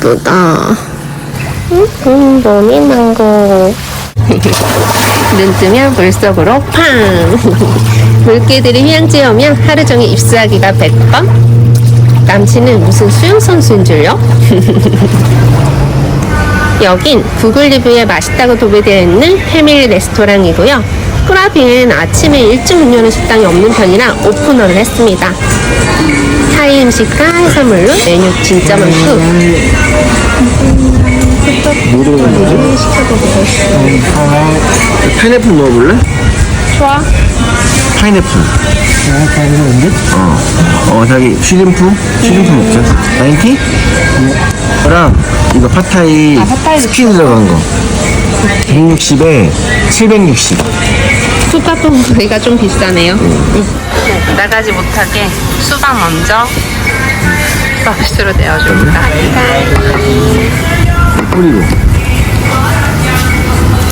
예쁘다. 음, 너무 망고. 눈 뜨면 물속으로 팡! 물개들이 휴양지에 오면 하루 종일 입수하기가 100번? 남친은 무슨 수영선수인 줄요? 여긴 구글 리뷰에 맛있다고 도배되어 있는 패밀리 레스토랑이고요. 꾸라비엔 아침에 일찍 문 여는 식당이 없는 편이라 오픈을 했습니다. 타이 음식과 해산물로 메뉴 진짜 많고 뭐 들어간 거지? 파인애플 넣어볼래? 좋아. 파인애플. 어. 어, 자기 쉬림프? 쉬림프 먹자. 나인티? 그랑 이거 팟타이 아, 스킨 들어간 거. 160에 760. 수박은 거기가 좀 비싸네요. 나가지 못하게 수박 먼저 서비스로 내어줍니다. 뿌리고.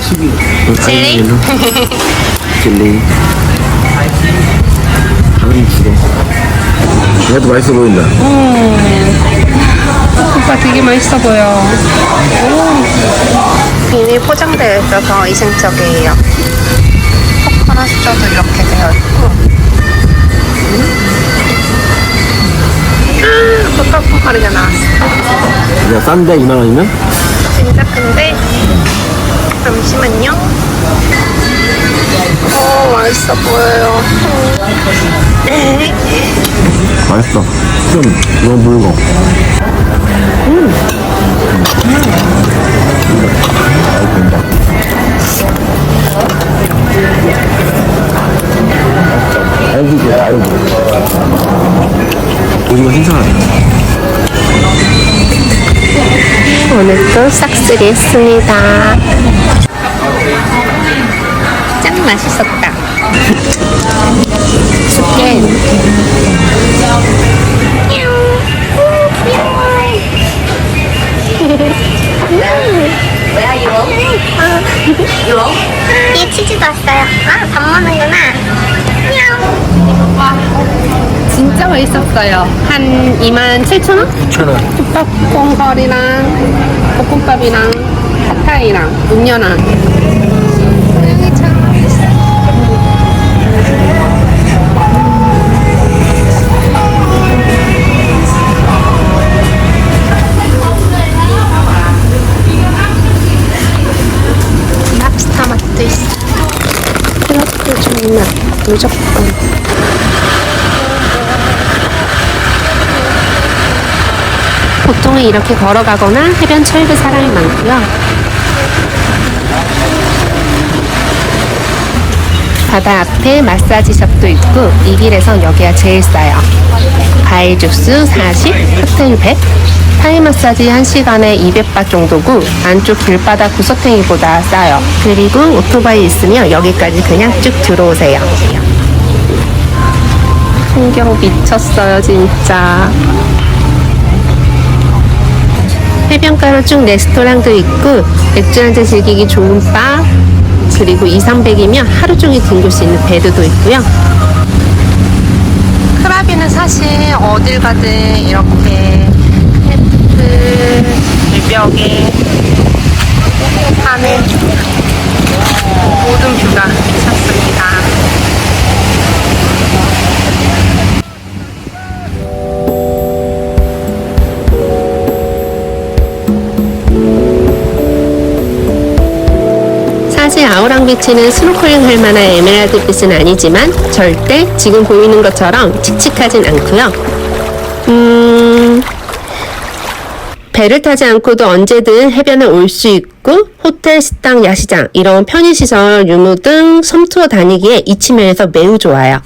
칠리? 칠리. 당연히 죽어. 얘도 맛있어 보인다. 오빠 되게 맛있어 보여. 비닐 포장되어 있어서 이승적이에요. 코코넛 쪄도 이렇게 되어 있고. 아, 뽀글뽀글이가 나왔어. 야, 싼데 2만 원이면? 진짜 큰데? 잠시만요. 오, 맛있어 보여요. 맛있어. 좀 너무 묽어. 잘 했습니다. 짱 맛있었다. 스캔. 얘 치즈도 왔어요. 아, 밥 먹는구나. 진짜 맛있었어요. 한 2만 7천 원? 9,000원. 국밥 콩거리랑 볶음밥이랑 핫타이랑 음료랑 정말 무조건. 보통은 이렇게 걸어가거나 해변 철도 사람이 많고요. 바다 앞에 마사지샵도 있고 이 길에선 여기가 제일 싸요. 과일 주스 40, 칵테일 100, 타이 마사지 1시간에 200바 정도고 안쪽 길바닥 구석탱이보다 싸요. 그리고 오토바이 있으면 여기까지 그냥 쭉 들어오세요. 풍경 미쳤어요 진짜. 해변가로 쭉 레스토랑도 있고 맥주 한잔 즐기기 좋은 바 그리고 2, 300이면 하루 종일 뒹굴 수 있는 베드도 있고요. 크라비는 사실 어딜 가든 이렇게 햄프 물벽에 하는 모든 뷰가 좋습니다. 사실 아우랑 비치는 스노클링 할 만한 에메랄드 빛은 아니지만 절대 지금 보이는 것처럼 칙칙하진 않고요. 음, 배를 타지 않고도 언제든 해변에 올 수 있고 호텔, 식당, 야시장 이런 편의시설, 유무 등 섬투어 다니기에 이 측면에서 매우 좋아요.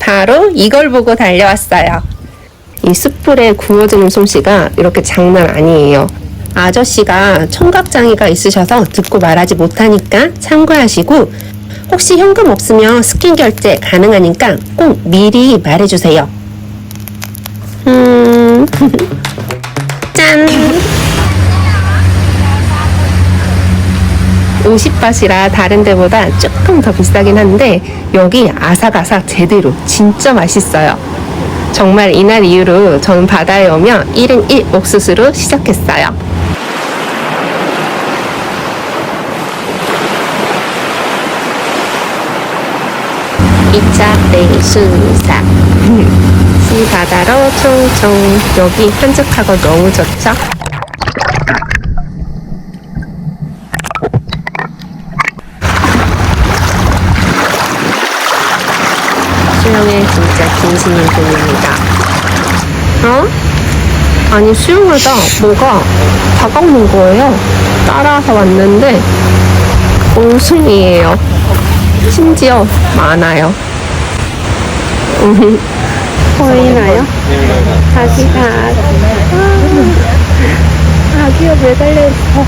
바로 이걸 보고 달려왔어요. 이 숯불에 구워지는 솜씨가 이렇게 장난 아니에요. 아저씨가 청각장애가 있으셔서 듣고 말하지 못하니까 참고하시고 혹시 현금 없으면 스킨 결제 가능하니까 꼭 미리 말해주세요. 음, 짠! 50밭이라 다른 데보다 조금 더 비싸긴 한데 여기 아삭아삭 제대로 진짜 맛있어요. 정말 이날 이후로 저는 바다에 오면 1인 1 옥수수로 시작했어요. 이차 내수사 이 바다로 총총 여기 한적하고 너무 좋죠? 수영에 진짜 진심인 분입니다. 어? 아니 수영하다 뭐가 다가오는 거예요. 따라서 왔는데 옹순이에요. 심지어 많아요. 보이나요? 아기가 아, 아기가 매달려 있어.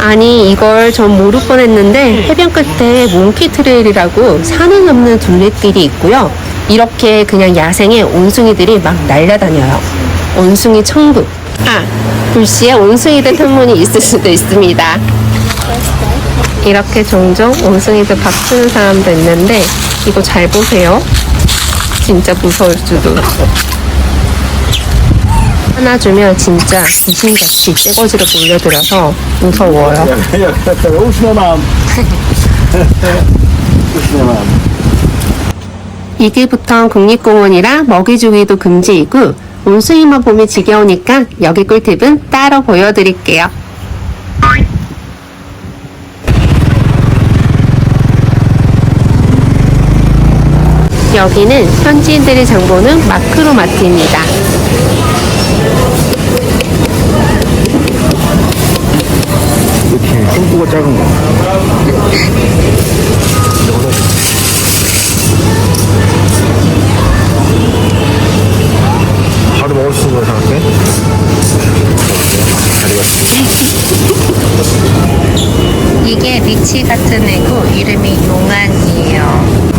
아니 이걸 전 모를 뻔했는데 해변 끝에 몽키 트레일이라고 산은 없는 둘레길이 있고요. 이렇게 그냥 야생의 온숭이들이 막 날아다녀요. 온숭이 천국. 아 불시에 온숭이들 탐문이 있을 수도 있습니다. 이렇게 종종 온숭이들 밥 주는 사람도 있는데 이거 잘 보세요. 진짜 무서울 수도. 하나 주면 진짜 귀신같이 떼거지로 몰려들어서 무서워요. 이기부터 국립공원이라 먹이 주기도 금지이고 온수이만 보면 지겨우니까 여기 꿀팁은 따로 보여드릴게요. 여기는 현지인들이 장보는 마크로마트입니다. 이렇게 손수가 작은 거. 리치 같은 애고 이름이 용안이에요.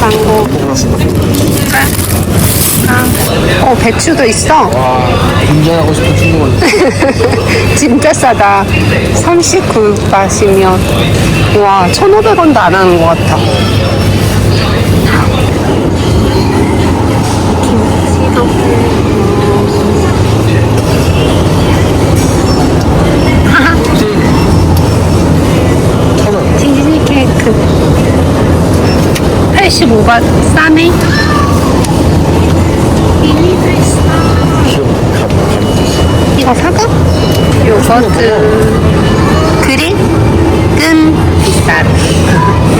망고. 어, 배추도 있어. 분장하고 싶은 친구가 있어. 진짜 싸다. 39바시면. 와, 1,500원도 안 하는 것 같아. 천 원. 치즈 케이크. 85바 싸네? 이거 사과? 요거트 그린? 끈 비싸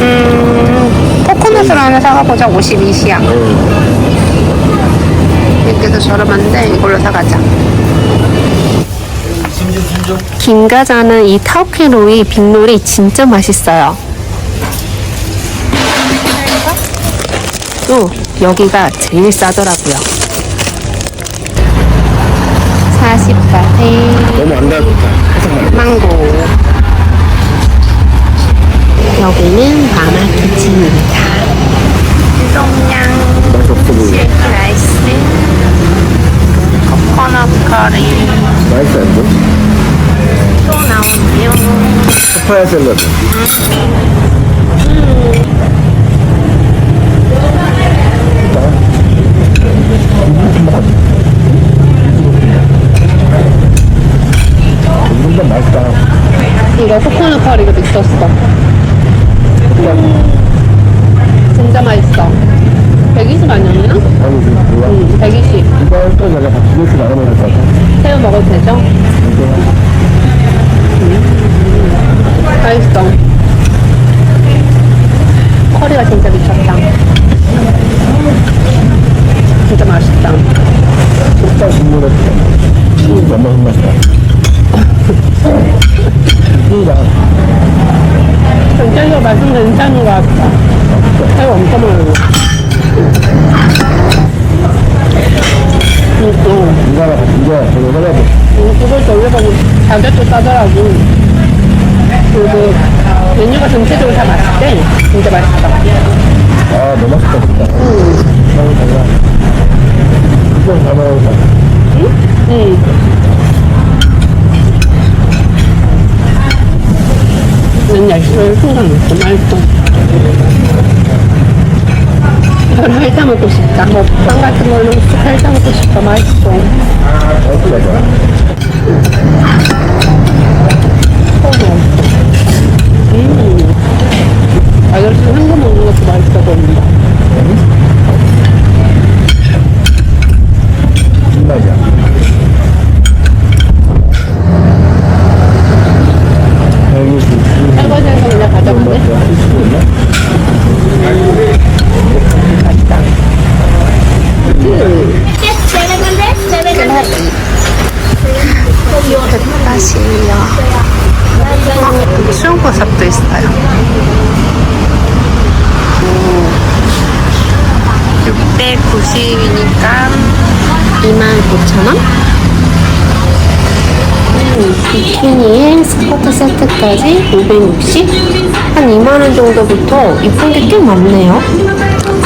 음 코코넛을 하나 사가보자 52시야 더 저렴한데 이걸로 사가자 김과자는 이 타오케로이 빅롤이 진짜 맛있어요 또 여기가 제일 싸더라고요 40바트 너무 안. 망고. 돼? 또 나오네요. 파파야 샐러드. 이건. 이거 코코넛 커리가 있었어. 진짜 맛있어. 120 아니었나? 아니, 지금 뭐야? 응, 120. 이거 또 내가 다 두개씩 나눠 먹을 것 같아. 새우 먹어도 되죠? 음, 맛있어. 커리가 진짜 미쳤다. 진짜 맛있다. 족발 국물에 음, 엄마 손맛이다. 이다. 전체적으로 맛은 괜찮은 것 같아. 새우 엄청 많 고. 음, 음. 이거 하나, 이거 저거. 음, 그걸 돌려보고 가격도 싸더라고. 그리고 메뉴가 전체적으로 다 맛있대. 진짜 맛있다. 아, 너무 맛있다, 진짜. 너무 달라. 이건 다 먹어봐. 난 날씨를 생각났어. 맛있어. 이 걸 할다 먹고 싶다. 먹방 같은 걸로 쑥 할다 먹고 싶다. 맛있어. 아저씨 한거 먹는 것도 맛있어 보인다. 신나자. 여기 그, 설거지해서 그냥 가져가네. 수영버섯도 있어요. 690이니까 29,000원? 비키니에 스커트 세트까지 560? 한 2만원 정도부터 이쁜 게 꽤 많네요.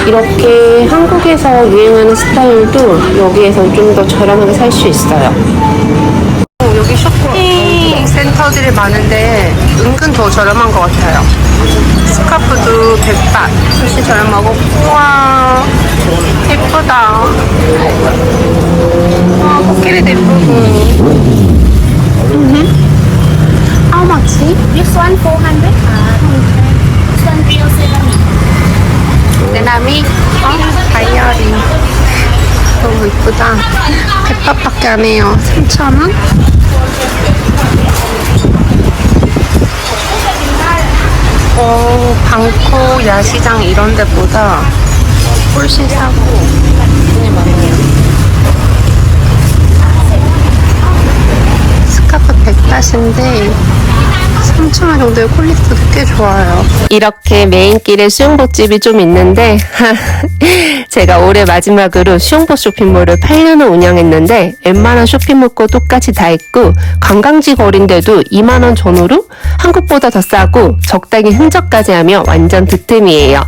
이렇게 한국에서 유행하는 스타일도 여기에서 좀 더 저렴하게 살 수 있어요. 여기 쇼핑 센터들이 많은데 은근 더 저렴한 것 같아요. 스카프도 100바. 훨씬 저렴하고, 우와, 예쁘다. 와, 코끼리도 예쁘고. Much? This one 400. This one real 70. 대나미? 어? 다이어리. 너무 이쁘다. 100바밖에 안 해요. 3,000원? 어, 방콕 야시장 이런 데보다 훨씬 싸고 돈이 많네요. 스카프 100바인데 3,000원 정도의 퀄리티도 꽤 좋아요. 이렇게 메인길에 수영복집이 좀 있는데 제가 올해 마지막으로 수영복 쇼핑몰을 8년을 운영했는데 웬만한 쇼핑몰과 똑같이 다 있고 관광지 거리인데도 2만원 전후로 한국보다 더 싸고 적당히 흥정까지 하며 완전 득템이에요.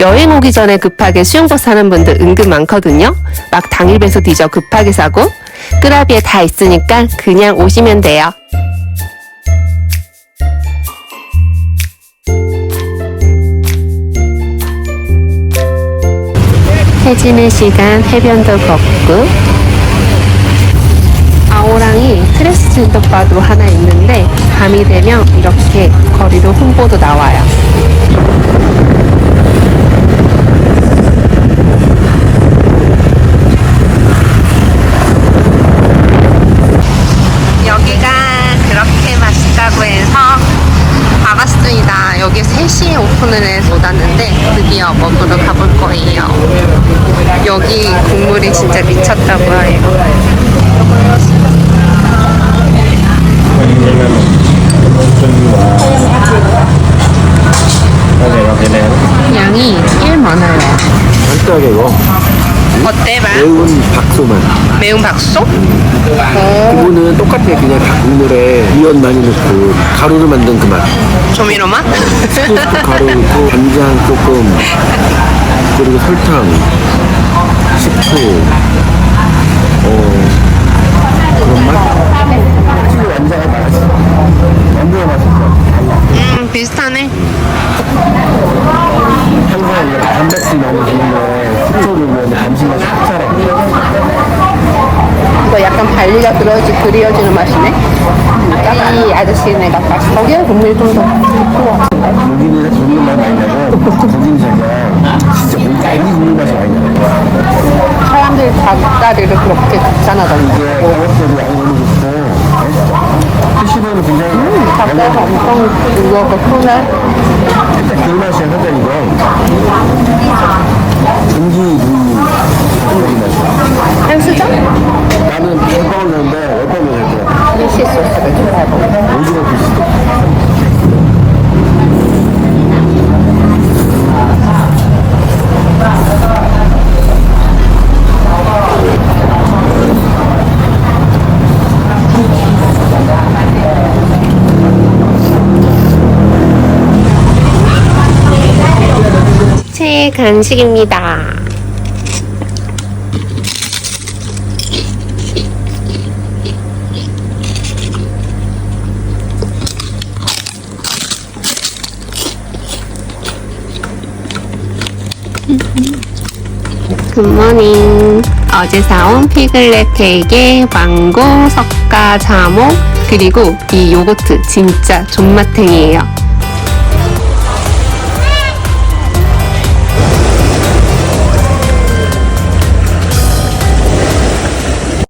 여행 오기 전에 급하게 수영복 사는 분들 은근 많거든요. 막 당일 배서 뒤져 급하게 사고 끄라비에 다 있으니까 그냥 오시면 돼요. 해지는 시간 해변도 걷고 아오랑이 트레스 진돗바도 하나 있는데 밤이 되면 이렇게 거리로 홍보도 나와요. 여기가 그렇게 맛있다고 해서 와봤습니다. 여기 3시에 오픈을 해서 닫았는데 드디어 먹으러 가볼 거예요. 여기 국물이 진짜 미쳤다고 해요. 양이 1 많아요. 간단하게 이거. 어때, 맛? 매운 박소만. 매운 박소? 어, 이거는 똑같아. 그냥 닭 국물에 미연 많이 넣고 가루를 만든 그 맛. 조미료 맛? 가루 넣고 간장 조금 그리고 설탕, 식초, 어 그런 맛. 완자가 맛있어. 완자가 맛있어. 음, 비슷하네. 항상 이렇게 단백질 너무 좋은데 식초를 넣으면 감칠맛이 확 살아. 이거 약간 발리가 그려지, 그려지는 맛이네. 이 아저씨네 맛 맛있어. 거기에 국물이 좀더 깊은 것 같은데. 여기는 국물 맛이 많이 나고 거기는 진짜 뭐 딸기 국물 맛이 많이 나. 사람들이 닭다리를 그렇게 극찬하던데. 이게 어렸을 때 양이 너무 좋고 피시버는 굉장히 닭다리가 엄청 무거워서 크네. 일단 사실 이거 전기 그 한수저? 나는 간식입니다. 굿모닝. 어제 사온 피글렛 케이크에 망고, 석가, 자몽, 그리고 이 요거트 진짜 존맛탱이에요.